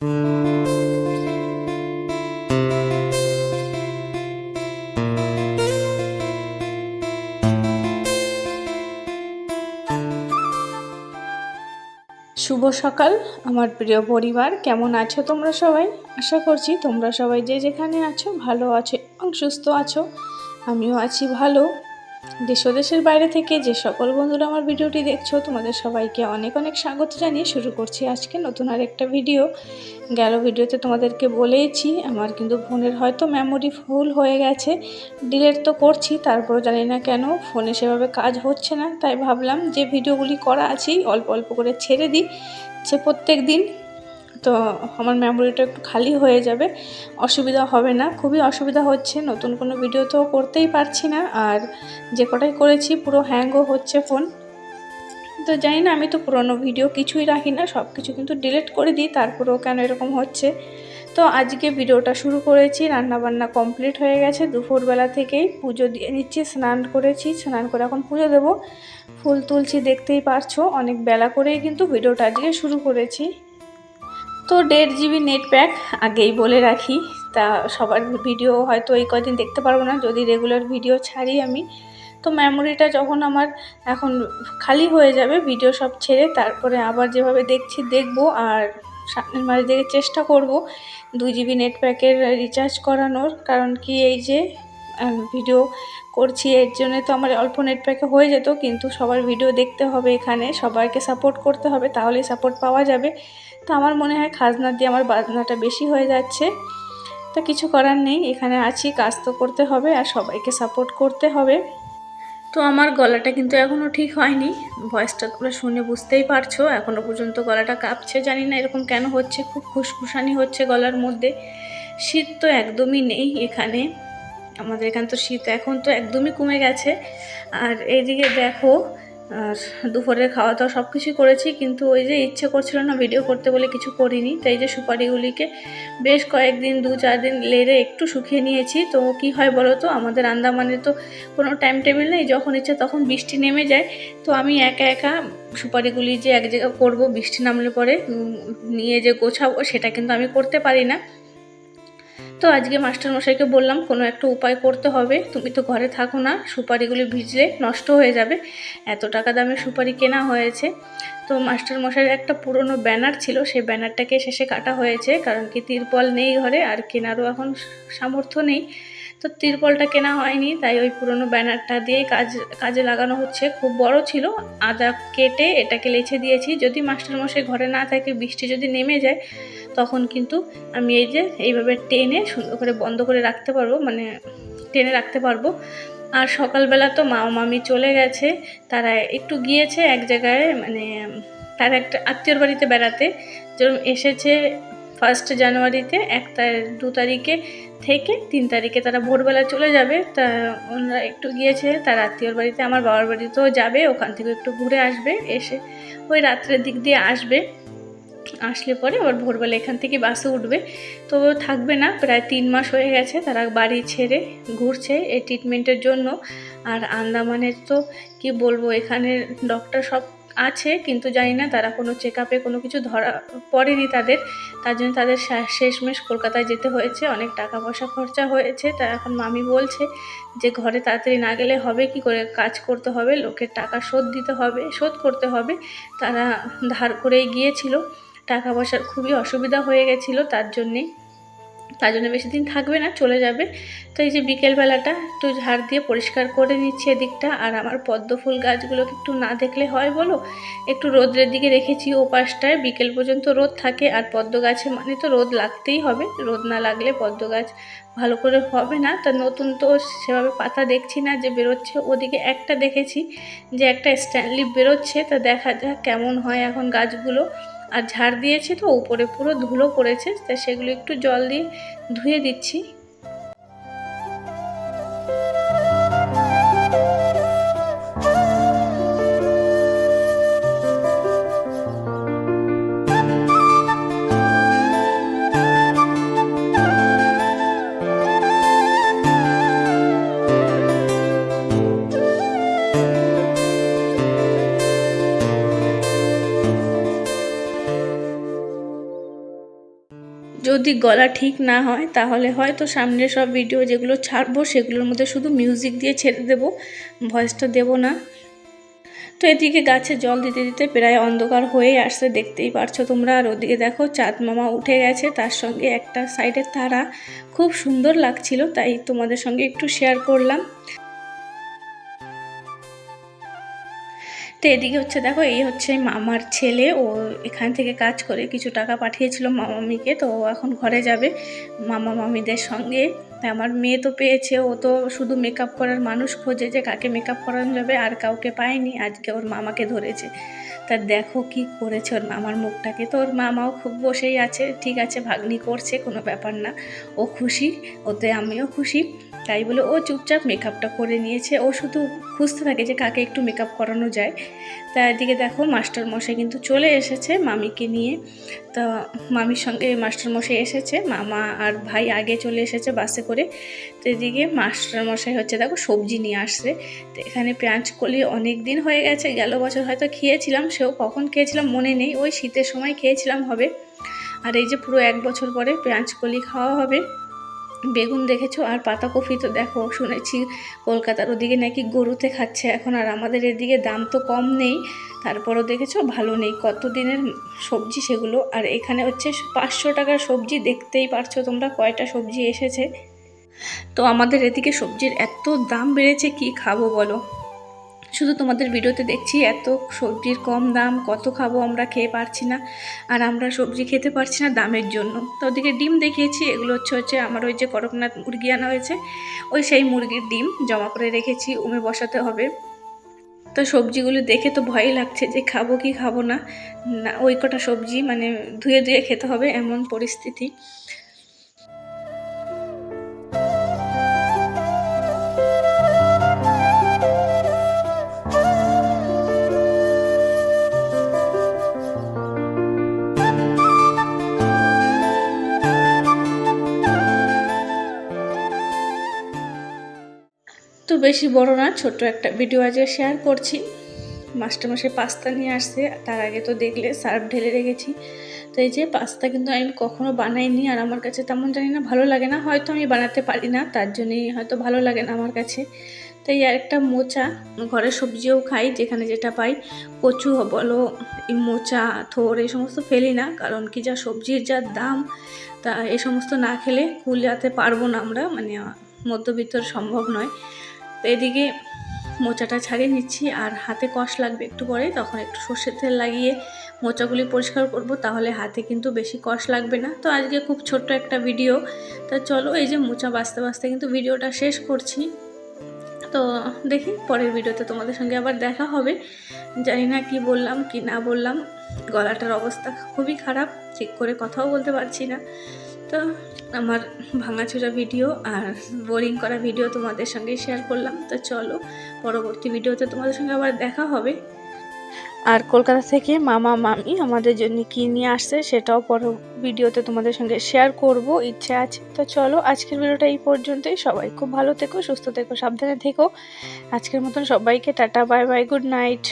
শুভ সকাল, আমার প্রিয় পরিবার। কেমন আছো তোমরা সবাই? আশা করছি তোমরা সবাই যে যেখানে আছো, ভালো আছো এবং সুস্থ আছো। আমিও আছি ভালো। দেশ দেশের বাইরে থেকে যে সকল বন্ধুরা আমার ভিডিওটি দেখছ, তোমাদের সবাইকে অনেক অনেক স্বাগত জানিয়ে শুরু করছি আজকে নতুন আর একটা ভিডিও। গেল ভিডিওতে তোমাদেরকে বলেইছি, আমার কিন্তু ফোনের হয়তো মেমোরি ফুল হয়ে গেছে। ডিলেট তো করছি, তারপর জানি না কেন ফোনে সেভাবে কাজ হচ্ছে না, তাই ভাবলাম যে ভিডিওগুলি করা আছেই, অল্প অল্প করে ছেড়ে দিই। সে প্রত্যেক দিন তো আমার মেমোরিটা একটু খালি হয়ে যাবে। অসুবিধা হবে না। খুবই অসুবিধা হচ্ছে। নতুন কোনো ভিডিও তো করতেই পারছি না। আর যে কটাই করেছি, পুরো হ্যাংও হচ্ছে ফোন তো জানি না, আমি তো পুরোনো ভিডিও কিছুই রাখি না। সব কিছু কিন্তু ডিলিট করে দিই, তারপরেও কেন এরকম হচ্ছে? তো আজকে ভিডিওটা শুরু করেছি। রান্নাবান্না কমপ্লিট হয়ে গেছে। দুপুরবেলা থেকেই পুজো দিয়ে নিচ্ছি, স্নান করেছি। স্নান করে এখন পুজো দেবো। ফুল তুলছি, দেখতেই পারছ। অনেক বেলা করেই কিন্তু ভিডিওটা আজকে শুরু করেছি। তো দেড় জিবি নেট প্যাক আগেই বলে রাখি। তা সবার ভিডিও হয়তো এই কদিন দেখতে পারব না, যদি রেগুলার ভিডিও ছাড়ি আমি। তো মেমোরিটা যখন আমার এখন খালি হয়ে যাবে ভিডিও সব ছেড়ে তারপরে আবার যেভাবে দেখছি, দেখব আর সামনের মাঝে দেখে চেষ্টা করব দুই জিবি নেট প্যাকের রিচার্জ করানোর। কারণ কি এই যে ভিডিও করছি, এর জন্য তো আমার অল্প নেট প্যাকে হয়ে যেত, কিন্তু সবার ভিডিও দেখতে হবে এখানে, সবাইকে সাপোর্ট করতে হবে, তাহলেই সাপোর্ট পাওয়া যাবে। তো আমার মনে হয় খাজনা দিয়ে আমার বাজনাটা বেশি হয়ে যাচ্ছে। তা কিছু করার নেই, এখানে আছি, কাজ তো করতে হবে, আর সবাইকে সাপোর্ট করতে হবে। তো আমার গলাটা কিন্তু এখনও ঠিক হয়নি ভয়েসটা তোমরা শুনে বুঝতেই পারছ এখনও পর্যন্ত গলাটা কাঁপছে, জানি না এরকম কেন হচ্ছে, খুব খুশখুশানি হচ্ছে গলার মধ্যে, শীত তো একদমই নেই এখানে। আমাদের এখানে তো শীত এখন তো একদমই কমে গেছে। আর এইদিকে দেখো, আর দুপুরের খাওয়া দাওয়া সব কিছুই করেছি, কিন্তু ওই যে ইচ্ছে করছিল না ভিডিও করতে বলে কিছু করিনি। তাই যে সুপারিগুলিকে বেশ কয়েকদিন, দু চার দিন লেড়ে একটু শুকিয়ে নিয়েছি। তো কি হয় বলো তো, আমাদের আন্দামানে তো কোনো টাইম টেবিল নেই, যখন ইচ্ছে তখন বৃষ্টি নেমে যায়। তো আমি একা একা সুপারিগুলি যে এক জায়গায় করব, বৃষ্টি নামলে পরে নিয়ে যে গোছাবো, সেটা কিন্তু আমি করতে পারি না। তো আজকে মাস্টারমশাইকে বললাম, কোনো একটা উপায় করতে হবে। তুমি তো ঘরে থাকো না, সুপারিগুলি ভিজলে নষ্ট হয়ে যাবে। এত টাকা দামে সুপারি কেনা হয়েছে। তো মাস্টারমশাইয়ের একটা পুরনো ব্যানার ছিল, সেই ব্যানারটাকে শেষে কাটা হয়েছে, কারণ কি তিরপল নেই ঘরে, আর কেনারও এখন সামর্থ্য নেই। তো তিরপলটা কেনা হয়নি, তাই ওই পুরনো ব্যানারটা দিয়েই কাজ, কাজে লাগানো হচ্ছে। খুব বড় ছিল, আদা কেটে এটাকে লেছে দিয়েছি। যদি মাস্টারমশাই ঘরে না থাকে, বৃষ্টি যদি নেমে যায়, তখন কিন্তু আমি এই যে এইভাবে টেনে সুন্দর করে বন্ধ করে রাখতে পারব মানে টেনে রাখতে পারব। আর সকালবেলা তো মা মামি চলে গেছে, তারা একটু গিয়েছে এক জায়গায় মানে তার একটা আত্মীয়র বাড়িতে বেড়াতে। যেরকম এসেছে ফার্স্ট জানুয়ারিতে এক দু তারিখে থেকে তিন তারিখে তারা ভোরবেলা চলে যাবে। তা ওনারা একটু গিয়েছে, তার আত্মীয়র বাড়িতে, আমার বাবার বাড়িতেও যাবে, ওখান থেকে একটু ঘুরে আসবে, এসে ওই রাত্রের দিক দিয়ে আসবে। আসলে পরে আবার ভোরবেলা এখান থেকে বাসে উঠবে। তো থাকবে না, প্রায় তিন মাস হয়ে গেছে তারা বাড়ি ছেড়ে ঘুরছে এই ট্রিটমেন্টের জন্য। আর আন্দামানের তো কি বলব এখানে ডক্টর সব আছে, কিন্তু জানি না তারা কোনো চেক আপে কোনো কিছু ধরা পড়েনি তাদের। তার জন্য তাদের শেষমেশ কলকাতায় যেতে হয়েছে। অনেক টাকা পয়সা খরচা হয়েছে। তা এখন মামি বলছে যে ঘরে তাড়াতাড়ি না গেলে হবে কি করে? কাজ করতে হবে, লোকের টাকা শোধ দিতে হবে, শোধ করতে হবে। তারা ধার করেই গিয়েছিল। টাকা পয়সার খুবই অসুবিধা হয়ে গেছিল তার জন্যেই। তার জন্য বেশি দিন থাকবে না, চলে যাবে। তো এই যে বিকেলবেলাটা একটু ঝাড় দিয়ে পরিষ্কার করে নিচ্ছি এদিকটা। আর আমার পদ্ম ফুল গাছগুলোকে একটু না দেখলে হয় বলো? একটু রোদ্রের দিকে রেখেছি ও পাশটায় বিকেল পর্যন্ত রোদ থাকে, আর পদ্ম গাছে মানে তো রোদ লাগতেই হবে। রোদ না লাগলে পদ্ম গাছ ভালো করে হবে না। তা নতুন তো সেভাবে পাতা দেখছি না যে বেরোচ্ছে। ওদিকে একটা দেখেছি যে একটা স্ট্যান্ডলিপ বেরোচ্ছে। তা দেখা যাক কেমন হয় এখন গাছগুলো। আর ঝাড় দিয়েছি তো, উপরে পুরো ধুলো পড়েছে তাই সেগুলো একটু জল দিয়ে ধুয়ে দিচ্ছি। যদি গলা ঠিক না হয়, তাহলে হয়তো সামনের সব ভিডিও যেগুলো ছাড়বো, সেগুলোর মধ্যে শুধু মিউজিক দিয়ে ছেড়ে দেবো ভয়েসটা দেবো না। তো এদিকে গাছে জল দিতে দিতে প্রায় অন্ধকার হয়ে আসছে, দেখতেই পারছ তোমরা। আর ওদিকে দেখো, চাঁদ মামা উঠে গেছে, তার সঙ্গে একটা সাইডের তারা। খুব সুন্দর লাগছিল, তাই তোমাদের সঙ্গে একটু শেয়ার করলাম। তো এদিকে হচ্ছে দেখো, এই হচ্ছে মামার ছেলে। ও এখান থেকে কাজ করে কিছু টাকা পাঠিয়েছিল মামামিকে, তো ও এখন ঘরে যাবে মামা মামিদের সঙ্গে। তাই আমার মেয়ে তো পেয়েছে, ও তো শুধু মেকআপ করার মানুষ খোঁজে যে কাকে মেকআপ করানো যাবে, আর কাউকে পায়নি। আজকে ওর মামাকে ধরেছে। তা দেখো কি করেছে ওর মামার মুখটাকে তো ওর মামাও খুব বসেই আছে। ঠিক আছে, ভাগ্নি করছে, কোনো ব্যাপার না। ও খুশি, ওতে আমিও খুশি। তাই বলে ও চুপচাপ মেকআপটা করে নিয়েছে। ও শুধু খুঁজতে থাকে যে কাকে একটু মেকআপ করানো যায়। তা এদিকে দেখো মাস্টার মশাই কিন্তু চলে এসেছে মামিকে নিয়ে। তা মামির সঙ্গে মাস্টার মশাই এসেছে। মামা আর ভাই আগে চলে এসেছে বাসে করে। তো এদিকে মাস্টার মশাই হচ্ছে, দেখো সবজি নিয়ে আসছে। তো এখানে পেঁয়াজ কলি অনেক দিন হয়ে গেছে, গেল বছর হয়তো খেয়েছিলাম সেও কখন খেয়েছিলাম মনে নেই, ওই শীতের সময় খেয়েছিলাম হবে। আর এই যে পুরো এক বছর পরে পেঁয়াজ কলি খাওয়া হবে। বেগুন দেখেছ আর পাতাকপি তো দেখো, শুনেছি কলকাতার ওদিকে নাকি গরুতে খাচ্ছে এখন, আর আমাদের এদিকে দাম তো কম নেই। তারপরও দেখেছ ভালো নেই কত দিনের সবজি সেগুলো? আর এখানে হচ্ছে পাঁচশো টাকার সবজি, দেখতেই পারছ তোমরা কয়টা সবজি এসেছে। তো আমাদের এদিকে সবজির এত দাম বেড়েছে, কি খাব বলো? শুধু তোমাদের ভিডিওতে দেখছি এত সবজির কম দাম, কত খাব আমরা খেয়ে পারছি না, আর আমরা সবজি খেতে পারছি না দামের জন্য। তো ওদিকে ডিম দেখিয়েছি, এগুলো হচ্ছে হচ্ছে আমার ওই যে করকনাথ মুরগি আনা হয়েছে, ওই সেই মুরগির ডিম জমা করে রেখেছি, উমে বসাতে হবে। তো সবজিগুলো দেখে তো ভয় লাগছে যে খাব কি খাব না না, ওই কটা সবজি মানে ধুয়ে ধুয়ে খেতে হবে এমন পরিস্থিতি। তো বেশি বড় না ছোট একটা ভিডিও আজকে শেয়ার করছি। মাস্টারমশাই পাস্তা নিয়ে আসছে, তার আগে তো দেখলে সার্ফ ঢেলে রেখেছি। তো এই যে পাস্তা কিন্তু আমি কখনও বানাইনি, আর আমার কাছে তেমন জানি না ভালো লাগে না, হয়তো আমি বানাতে পারি না, তার জন্যই হয়তো ভালো লাগে না আমার কাছে। তো এই আরেকটা মোচা ঘরের সবজিও খাই, যেখানে যেটা পাই, কচু, বলো মোচা, থোর, এই সমস্ত ফেলি না, কারণ কি যা সবজির যা দাম, তা এই সমস্ত না খেলে কুলাতে পারব না আমরা মানে মধ্যবিত্তর সম্ভব নয়। তো এদিকে মোচাটা ছাড়িয়ে নিচ্ছি আর হাতে কষ লাগবে একটু পরে, তখন একটু সর্ষের তেল লাগিয়ে মোচাগুলি পরিষ্কার করব, তাহলে হাতে কিন্তু বেশি কষ লাগবে না। তো আজকে খুব ছোট্ট একটা ভিডিও। তা চলো এই যে মোচা বাঁচতে বাঁচতে কিন্তু ভিডিওটা শেষ করছি। তো দেখি পরের ভিডিওতে তোমাদের সঙ্গে আবার দেখা হবে। জানি না কি বললাম, কি না বললাম, গলাটার অবস্থা খুবই খারাপ, ঠিক করে কথাও বলতে পারছি না। তো আমার ভাঙাচোরা ভিডিও আর বোরিং করা ভিডিও তোমাদের সঙ্গে শেয়ার করলাম। তো চলো, পরবর্তী ভিডিওতে তোমাদের সঙ্গে আবার দেখা হবে। আর কলকাতা থেকে মামা, মামি আমাদের জন্য কি নিয়ে আসছে সেটাও পর ভিডিওতে তোমাদের সঙ্গে শেয়ার করব, ইচ্ছে আছে। তো চলো, আজকের ভিডিওটা এই পর্যন্তই। সবাই খুব ভালো থেকো, সুস্থ থেকো, সাবধানে থেকো। আজকের মতন সবাইকে tata bye bye good night